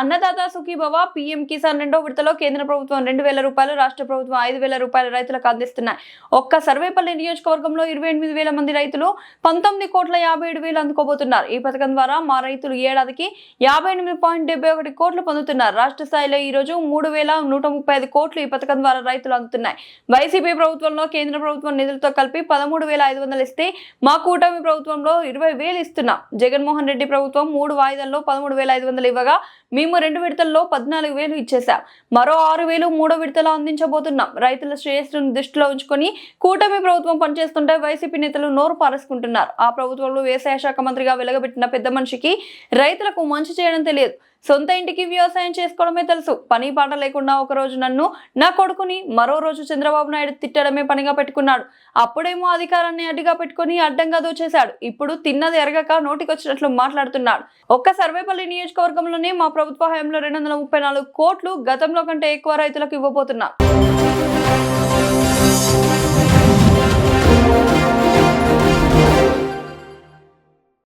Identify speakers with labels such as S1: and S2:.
S1: Annadata Sukhibhava PM Kisan రెండో విడతలో కేంద్ర ప్రభుత్వం రెండు వేల రూపాయలు రాష్ట్ర ప్రభుత్వం ఐదు వేల రూపాయలు రైతులకు అందిస్తున్నాయి. ఒక్క సర్వేపల్లి నియోజకవర్గంలో ఇరవై ఎనిమిది వేల మంది రైతులు పంతొమ్మిది కోట్ల యాభై ఏడు వేలు అందుకోబోతున్నారు. ఈ పథకం ద్వారా మా రైతులు ఏడాదికి యాభై ఎనిమిది పాయింట్ డెబ్బై ఒకటి కోట్లు పొందుతున్నారు. రాష్ట్ర స్థాయిలో ఈ రోజు మూడు వేల నూట ముప్పై ఐదు కోట్లు ఈ పథకం ద్వారా రైతులు అందుతున్నాయి. వైసీపీ ప్రభుత్వంలో కేంద్ర ప్రభుత్వం నిధులతో కలిపి పదమూడు వేల ఐదు వందలు ఇస్తే మా కూటమి ప్రభుత్వంలో ఇరవై వేలు ఇస్తున్నాం. జగన్మోహన్ రెడ్డి ప్రభుత్వం మూడు వాయిదాల్లో పదమూడు వేల ఐదు వందలు ఇవ్వగా మేము రెండు విడతల్లో పద్నాలుగు వేలు ఇచ్చేశాం. మరో ఆరు వేలు మూడో విడతలో అందించబోతున్నాం. రైతుల శ్రేయస్సును దృష్టిలో ఉంచుకొని కూటమి ప్రభుత్వం పనిచేస్తుంటే వైసీపీ నేతలు నోరు పారేసుకుంటున్నారు. ఆ ప్రభుత్వంలో వ్యవసాయ శాఖ మంత్రిగా వెలగబెట్టిన పెద్ద మనిషికి రైతులకు మంచి చేయడం తెలియదు. సొంత ఇంటికి వ్యవసాయం చేసుకోవడమే తెలుసు. పని పాట లేకుండా ఒక రోజు నన్ను నా కొడుకుని మరో రోజు చంద్రబాబు నాయుడు తిట్టడమే పనిగా పెట్టుకున్నాడు. అప్పుడేమో అధికారాన్ని అడ్డుగా పెట్టుకుని అడ్డంగా దోచేశాడు. ఇప్పుడు తిన్నది ఎరగక నోటికొచ్చినట్లు మాట్లాడుతున్నాడు. ఒక్క సర్వేపల్లి నియోజకవర్గంలోనే మా ప్రభుత్వ హయాంలో రెండు వందల ముప్పై నాలుగు కోట్లు గతంలో కంటే ఎక్కువ రైతులకు ఇవ్వబోతున్నారు